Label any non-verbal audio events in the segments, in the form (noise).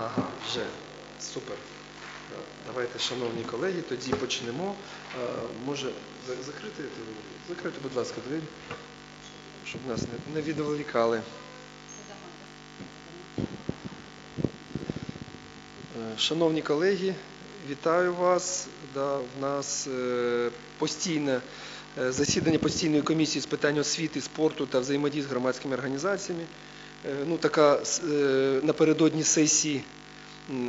Ага, вже супер. Давайте, шановні колеги, тоді почнемо. Е, Може, за- закрити, закрити, будь ласка, двері, щоб нас не, відволікали. Е, Шановні колеги, вітаю вас. Да, в нас е, постійне засідання постійної комісії з питань освіти, спорту та взаємодії з громадськими організаціями. Е, Ну, така е, напередодні сесії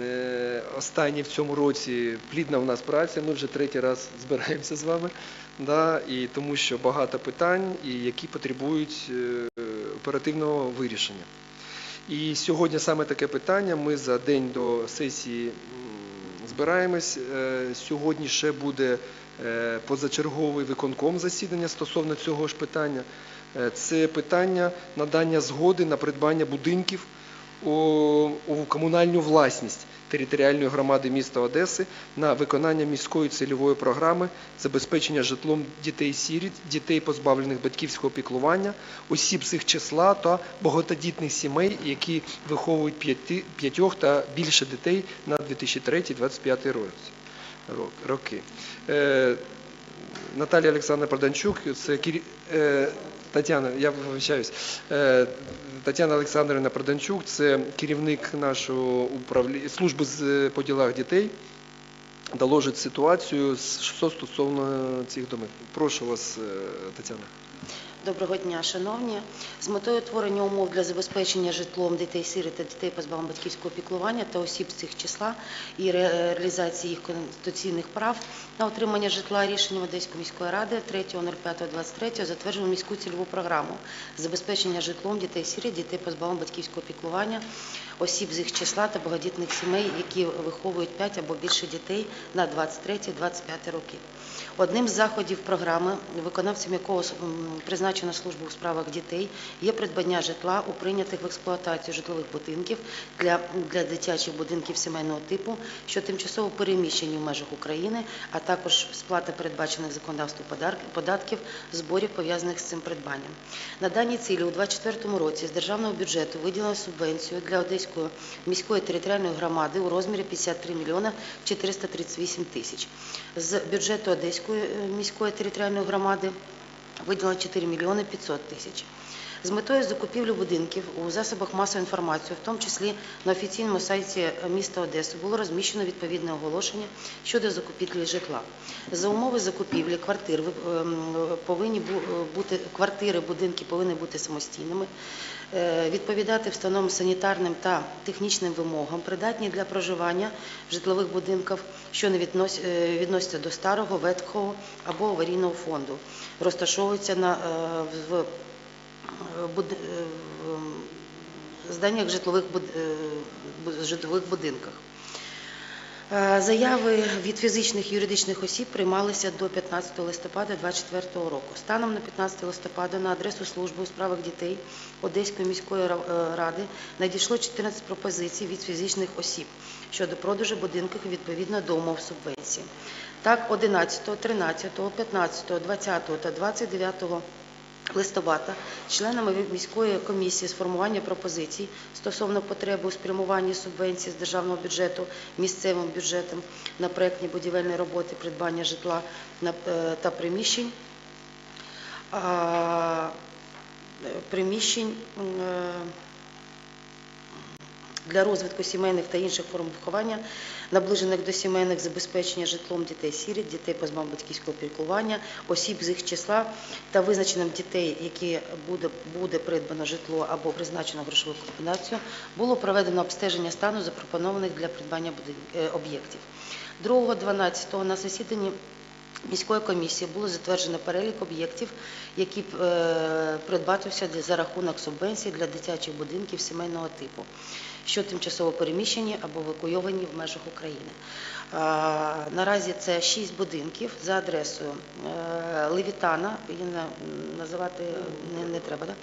е, останній в цьому році плідна в нас праця. Ми вже третій раз збираємося з вами. Да, і тому що багато питань, і які потребують оперативного вирішення. І сьогодні саме таке питання. Ми за день до сесії збираємось. Сьогодні ще буде позачерговий виконком засідання стосовно цього ж питання. Е, Це питання надання згоди на придбання будинків у, комунальну власність територіальної громади міста Одеси на виконання міської цільової програми забезпечення житлом дітей-сіріт, дітей, позбавлених батьківського піклування, осіб їх числа та багатодітних сімей, які виховують п'ятьох та більше дітей на 2003-2025 році роки. Е, Наталія Олександра Проданчук, це кір... е, Тетяна, я вибачаюсь. Е, Тетяна Олександрівна Проданчук, це керівник нашого управління служби по ділах дітей. Доложить ситуацію що стосовно цих домів. Прошу вас, Тетяна. Доброго дня, шановні. З метою творення умов для забезпечення житлом дітей сиріт та дітей позбавлених батьківського піклування та осіб з цих числа і реалізації їх конституційних прав на отримання житла рішенням Одеської міської ради 3.05.23 затверджено міську цільову програму забезпечення житлом дітей сиріт, дітей позбавлених батьківського піклування, осіб з їх числа та багатодітних сімей, які виховують 5 або більше дітей на 23-25 роки. Одним з заходів програми, виконавцем якого м, призначена служба у справах дітей, є придбання житла у прийнятих в експлуатацію житлових будинків для, для дитячих будинків сімейного типу, що тимчасово переміщені в межах України, а також сплата передбачених законодавством податків, зборів пов'язаних з цим придбанням. На дані цілі у 2024 році з державного бюджету виділено субвенцію для Одеської міської територіальної громади у розмірі 53 мільйона 438 тисяч. З бюджету Одеської е, міської територіальної громади виділено 4 миллиона 500 тисяч. З метою закупівлі будинків у засобах масової інформації, в тому числі на офіційному сайті міста Одеси, було розміщено відповідне оголошення щодо закупівлі житла. За умови закупівлі квартир ем, повинні бути квартири, будинки повинні бути самостійними, е, відповідати встановленим санітарним та технічним вимогам, придатні для проживання в житлових будинках, що не е, відносяться до старого, ветхого або аварійного фонду, розташовуються на е, в зданнях житлових буд- е, житлових будинках. Е, Заяви від фізичних і юридичних осіб приймалися до 15 листопада 2024 року. Станом на 15 листопада на адресу служби у справах дітей Одеської міської е, ради надійшло 14 пропозицій від фізичних осіб щодо продажу будинків відповідно до умов субвенції. Так, 11, 13, 15, 20 та 29 листопада членами міської комісії з формування пропозицій стосовно потреби у спрямуванні субвенцій з державного бюджету місцевим бюджетом на проєктні будівельні роботи, придбання житла е, та приміщень. е, Приміщень е, для розвитку сімейних та інших форм виховання, наближених до сімейних забезпечення житлом дітей сіріт, дітей позбавлених батьківського піклування, осіб з їх числа та визначеним дітей, які буде, буде придбано житло або призначено грошову компенсацію, було проведено обстеження стану запропонованих для придбання е, об'єктів. 2.12 на засіданні міської комісії було затверджено перелік об'єктів, які е, придбатися за рахунок субвенцій для дитячих будинків сімейного типу, що тимчасово переміщені або евакуйовані в межах України. Наразі це шість будинків за адресою е, Левітана, її називати не, не треба, да?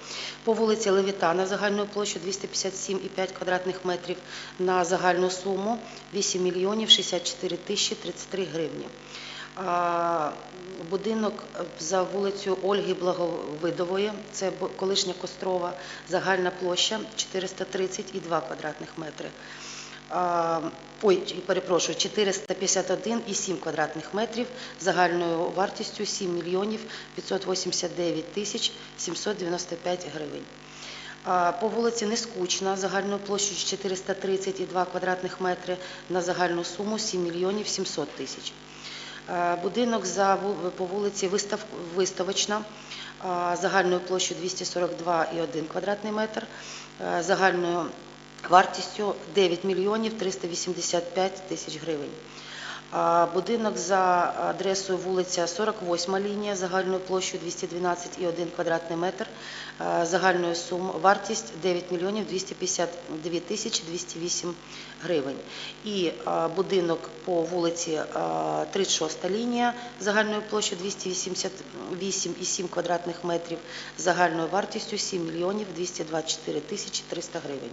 по вулиці Левітана загальною площею 257,5 квадратних метрів на загальну суму 8 мільйонів 64 тисячі 33 гривні. Будинок за вулицею Ольги Благовидової, це колишня Кострова, загальна площа 430,2 квадратних метри. ой, перепрошую, 451,7 квадратних метрів загальною вартістю 7 мільйонів 589 тисяч 795 гривень. По вулиці Нескучна загальною площею 432 квадратних метри на загальну суму 7 мільйонів 700 тисяч. Е, Будинок за по вулиці Вистав- Виставочна а, загальною площею 242,1 квадратний метр, е, загальною вартістю 9 мільйонів 385 тисяч гривень. Будинок за адресою вулиця 48 лінія загальною площею 212,1 квадратний метр, загальною сум вартість 9 мільйонів 252 тисячі 208 гривень. І будинок по вулиці е, 36 лінія загальною площею 288,7 квадратних метрів, загальною вартістю 7 мільйонів 224 тисячі 300 гривень.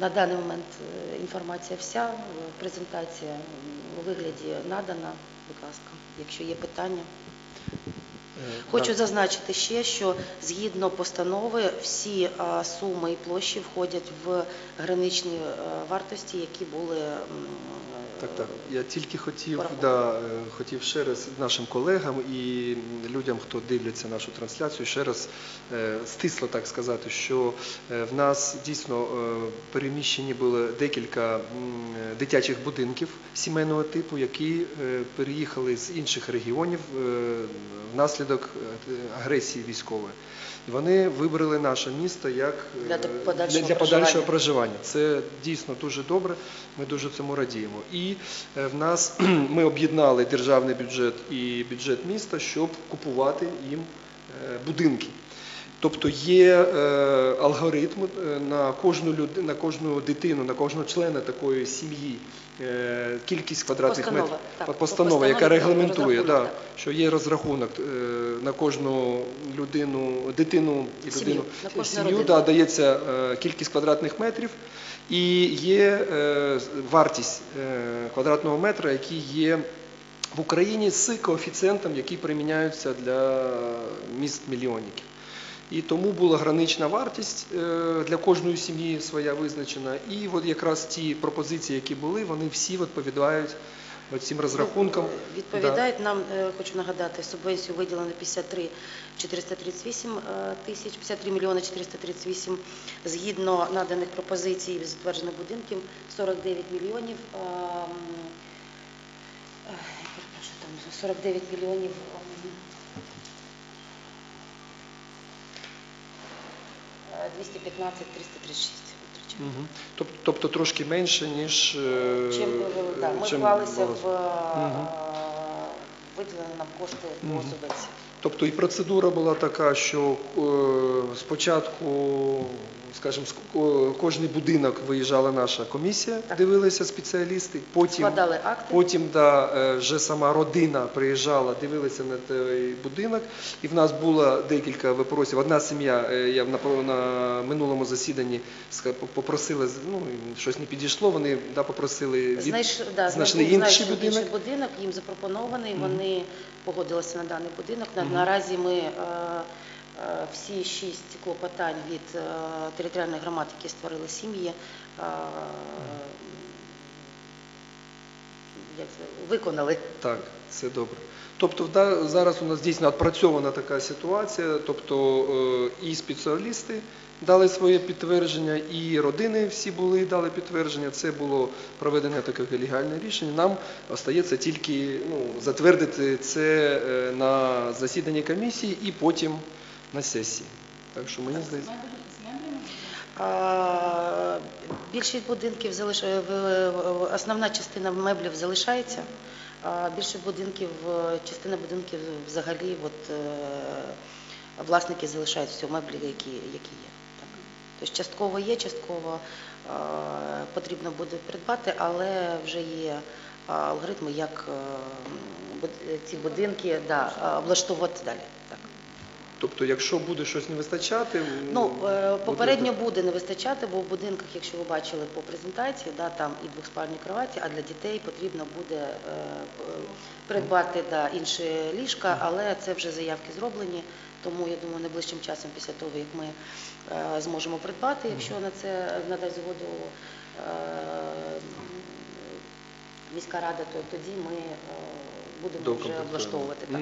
На даний момент е, інформація вся, е, презентація у вигляді надана. Будь ласка, якщо є питання. Е, Хочу зазначити ще, що згідно постанови всі суми і площі входять в граничні вартості, які були Так, так. Я тільки хотів, да, е, хотів ще раз нашим колегам і людям, хто дивляться нашу трансляцію, ще раз е, стисло так сказати, що е, в нас дійсно переміщені були декілька дитячих будинків сімейного типу, які переїхали з інших регіонів внаслідок агресії військової. Вони вибрали наше місто як Для подальшого для, для подальшого проживання. проживання. Це дійсно дуже добре. Ми дуже цьому радіємо. І е, в нас (clears throat) ми об'єднали державний бюджет і бюджет міста, щоб купувати їм е, будинки. Тобто є е, алгоритм на кожну люд... на кожну дитину, на кожного члена такої сім'ї. Кількість квадратних Постанова, метрів так. По постанова, яка регламентує, да, що є розрахунок на кожну людину, дитину і Сім'ю, людину сім'ю, да, дається кількість квадратних метрів і є е, вартість е, квадратного метра, який є в Україні з коефіцієнтом, який приміняється для міст мільйонників. І тому була гранична вартість е, для кожної сім'ї своя визначена. І от якраз ті пропозиції, які були, вони всі відповідають цим розрахункам. Ну, Відповідають нам, е, хочу нагадати, субвенцію виділено 53 438 е, тисяч, 53 мільйони 438 згідно наданих пропозицій і затверджених будинків, 49 мільйонів, е, м, е, 49 мільйонів м, е, 215 336 Мгм. Тобто трошки менше, ніж е, Чим е, да, ми чим вклалися було. в угу. Виділені нам кошти по угу. субвенції. Тобто і процедура була така, що е, спочатку, скажімо, ск- кожний будинок виїжджала наша комісія, Так. дивилися спеціалісти, потім, Складали акти. потім да, е, вже сама родина приїжджала, дивилися на той будинок. І в нас було декілька випросів. Одна сім'я, е, я на, на минулому засіданні попросила, ну, щось не підійшло, вони да, попросили від... Знайш, да, знайшли інший будинок. інший будинок, їм запропонований, вони погодилися на даний будинок. На, Мгм. Наразі ми е, всі шість клопотань від е, територіальних громад, які створили сім'ї, е, виконали. Так, це добре. Тобто да, зараз у нас дійсно відпрацьована така ситуація, тобто е, і спеціалісти дали своє підтвердження, і родини всі були дали підтвердження. Це було проведення таких легальне рішення. Нам остається тільки ну, затвердити це е, на засіданні комісії і потім на сесії. Так що мені здається. А, Більшість будинків залишає, в- в- основна частина меблів залишається, а більшість будинків, е, частина будинків взагалі от, е, власники залишають всі меблі, які, які є. Так. Тобто частково є, частково е, потрібно буде придбати, але вже є алгоритми, як е, ці будинки да, облаштовувати далі. Тобто, якщо буде щось не вистачати, Ну, е, буде- попередньо буде не вистачати, бо в будинках, якщо ви бачили по презентації, да, там і двохспальні кроваті, а для дітей потрібно буде е, придбати да, інші ліжка, але це вже заявки зроблені. Тому я думаю, найближчим часом, після того як ми е, зможемо придбати, якщо на це надасть згоду е, міська рада, то тоді ми е, будемо вже облаштовувати так.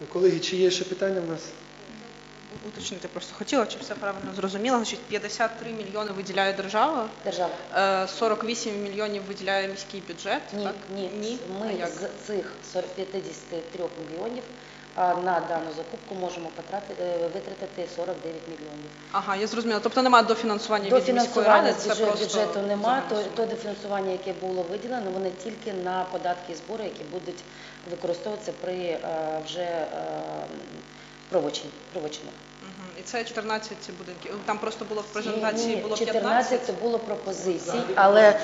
Ну, Колеги, чи є ще питання в нас? Уточнити просто хотіла, чи все правильно зрозуміла. Значить, 53 мільйони виділяє держава, Держава. е, 48 мільйонів виділяє міський бюджет. Ні, так? ні, ні. А Ми як? з цих 40 53 мільйонів а, на дану закупку можемо потратити, е, витратити 49 мільйонів. Ага, я зрозуміла. Тобто немає дофінансування До від міської ради, це бюджету, просто бюджету нема, то, то дофінансування, яке було виділено, вони тільки на податки і збори, які будуть використовуватися при е, вже е. І це 14 будинків. Там просто було в презентації Ні, ні, було 14 15. це було пропозицій, але е,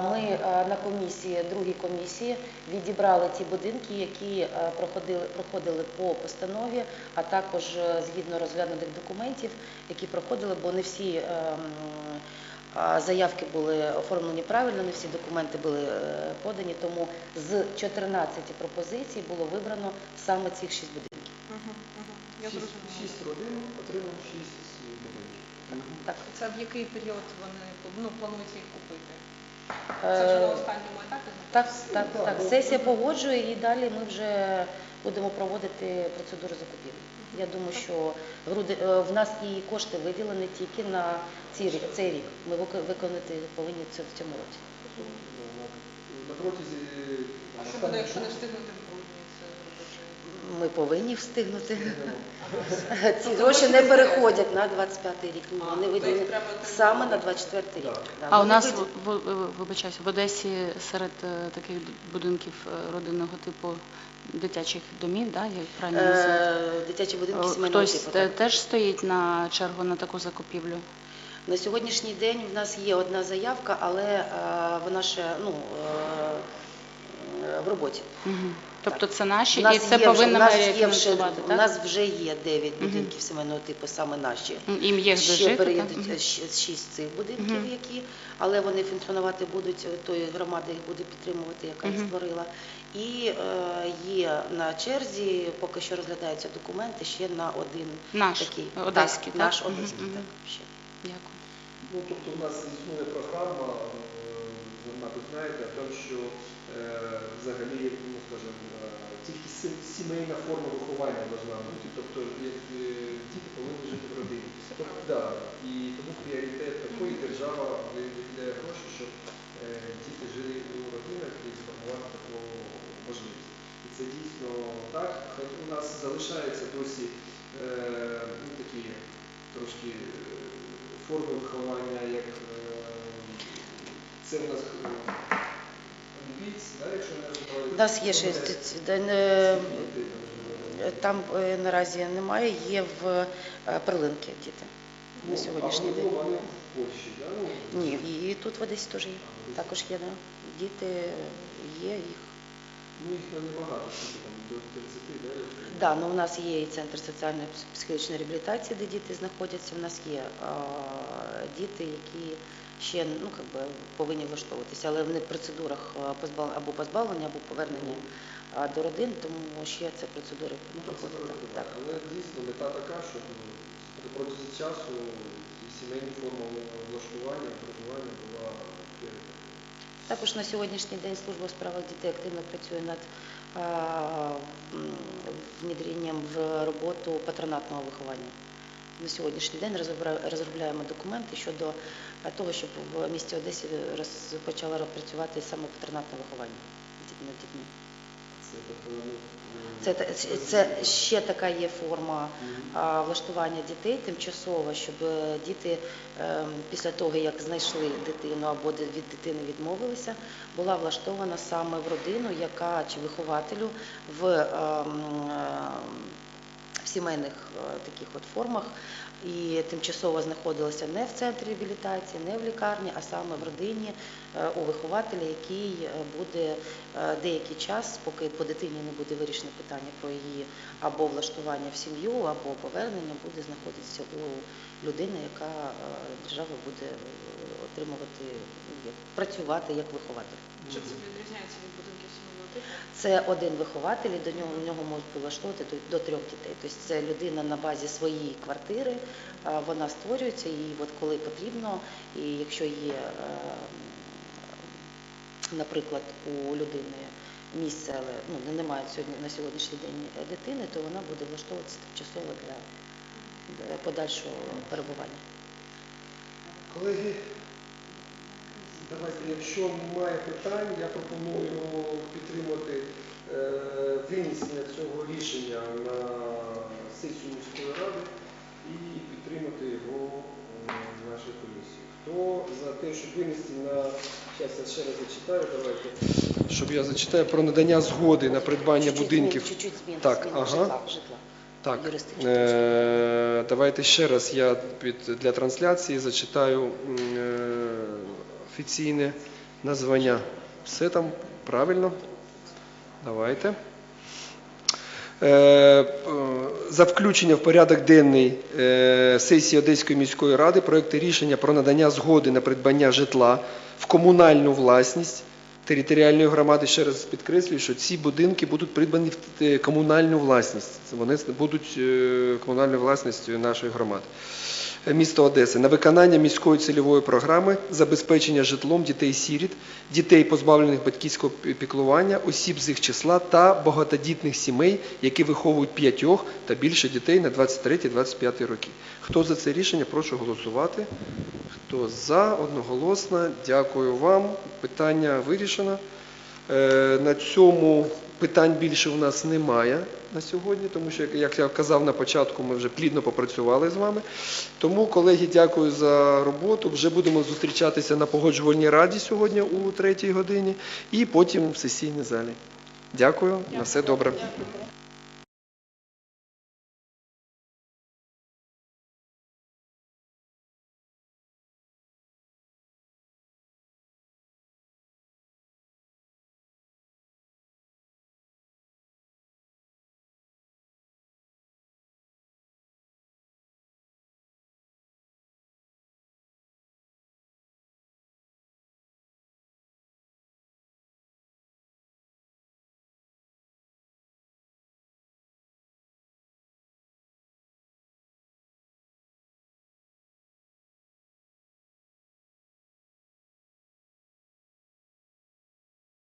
ми е, на комісії, другій комісії, відібрали ті будинки, які е, проходили, проходили по постанові, а також згідно розглянутих документів, які проходили, бо не всі а, заявки були оформлені правильно, не всі документи були подані, тому з 14 пропозицій було вибрано саме цих 6 будинків. Я Шість, зрозуміла. шість родин отримав шість будинків. Так. Це в який період вони ну, планують їх купити? Е, Це вже на останньому етапі? Так, так, так. Сесія погоджує і далі ми вже будемо проводити процедуру закупівлі. Я думаю, що груди- е, в нас і кошти виділені тільки на ці рі- цей рік. Ми вик- виконати повинні це в цьому році. На протязі А що буде, якщо не встигнути Ми повинні встигнути. (laughs) Ці гроші не переходять на 25-й рік. Ні, Вони виділені тобто саме на 24-й рік. Да, А у вони нас виділ- в, в, в- вибачаюся, в Одесі серед е, таких будинків е, родинного типу дитячих домів, да, як правильно називати? Е, дитячі будинки сімейного Хтось типу. те- так. теж стоїть на чергу на таку закупівлю. На сьогоднішній день в нас є одна заявка, але е, вона ще ну, е, в роботі. Угу. Тобто це наші, і це вже- повинна у нас вже- фінансувати, У так? нас вже є 9 будинків сімейного типу, саме наші. Їм є Ще жити, переїдуть Мгм. е, ще- шість цих будинків, Мгм. які, але вони функціонувати будуть е, тої громади, їх буде підтримувати, яка їх створила. І е, є на черзі, поки що розглядаються документи ще на один Наш, такий одеський, так? наш одеський, мгм. так ще. Дякую. Ну, тобто у нас існує програма, е, ви, мабуть, знаєте, о тому, що е, взагалі, ну, скажімо, е, тільки сімейна форма виховання повинна бути, тобто як, е, діти повинні жити в родині. Тобто, да, і тому пріоритет такий, держава виділяє гроші, щоб е, діти жили у родинах і сформувати таку можливість. І це дійсно так. Хоч у нас залишається досі е, ну, такі трошки е, форми виховання, як е, це у нас У нас є ще там е, наразі немає, є в е, Перлинки діти на сьогоднішній день. Ну, Ні, і тут в Одесі теж є. Також є, да. Діти є їх. Ну, їх небагато, скільки там, до 30, да? якщо- Да, ну у нас є і центр соціальної психологічної реабілітації, де діти знаходяться. У нас є а, діти, які ще ну, как би, повинні влаштовуватися, але вони в процедурах позбав... або позбавлення, або повернення а, до родин, тому ще це процедури Ну, проходять. Так. Але дійсно мета така, ну, протягом часу сімейні форми влаштування, проживання була пріоритетом. Також на сьогоднішній день служба у справах дітей активно працює над м, внедренням в роботу патронатного виховання. На сьогоднішній день розробляємо документи щодо того, щоб в місті Одесі розпочало працювати саме патронатне виховання над дітьми. Це тобто, ну, Це, та- це- це ще така є форма а, влаштування дітей тимчасово, щоб е, діти ем, після того, як знайшли дитину або від дитини відмовилися, була влаштована саме в родину, яка чи вихователю в ем, е, в сімейних е, таких от формах. І тимчасово знаходилася не в центрі реабілітації, не в лікарні, а саме в родині е, у вихователя, який е, буде деякий час, поки по дитині не буде вирішено питання про її або влаштування в сім'ю, або повернення, буде знаходитися у людини, яка держава буде е, отримувати, ну, як- працювати як вихователь. Чим це відрізняється від будинків сімейного типу? Це один вихователь, і до нього, в нього можуть влаштовувати до, до трьох дітей. Тобто це людина на базі своєї квартири, вона створюється, і от коли потрібно, і якщо є, е, наприклад, у людини місце, але ну, немає сьогодні, на сьогоднішній день дитини, то вона буде влаштовуватися тимчасово для для подальшого перебування. Колеги, давайте, якщо немає питань, я пропоную підтримати е, винесення цього рішення на сесію міської ради і підтримати його в нашій комісії. Хто за те, щоб винести на зараз я ще раз зачитаю, давайте, щоб я зачитаю про надання згоди на придбання Чуть-чуть будинків. Чуть-чуть змін, Так, змін ага. житла, житла. Так, е, давайте ще раз я під, для трансляції зачитаю м, е, офіційне названня. Все там правильно? Давайте. Е, е, За включення в порядок денний е, сесії Одеської міської ради проекти рішення про надання згоди на придбання житла в комунальну власність територіальної громади. Ще раз підкреслюю, що ці будинки будуть придбані в комунальну власність. Вони будуть комунальною власністю нашої громади. Е, Місто Одеси на виконання міської цільової програми забезпечення житлом дітей-сіріт, дітей, позбавлених батьківського піклування, осіб з їх числа та багатодітних сімей, які виховують п'ятьох та більше дітей на 23-25 роки. Хто за це рішення, прошу голосувати. Хто за, одноголосно, дякую вам. Питання вирішено. Е, На цьому питань більше у нас немає на сьогодні, тому що, як- я казав на початку, ми вже плідно попрацювали з вами. Тому, колеги, дякую за роботу. Вже будемо зустрічатися на погоджувальній раді сьогодні у третій годині і потім в сесійній залі. Дякую, на все добре. Дякую.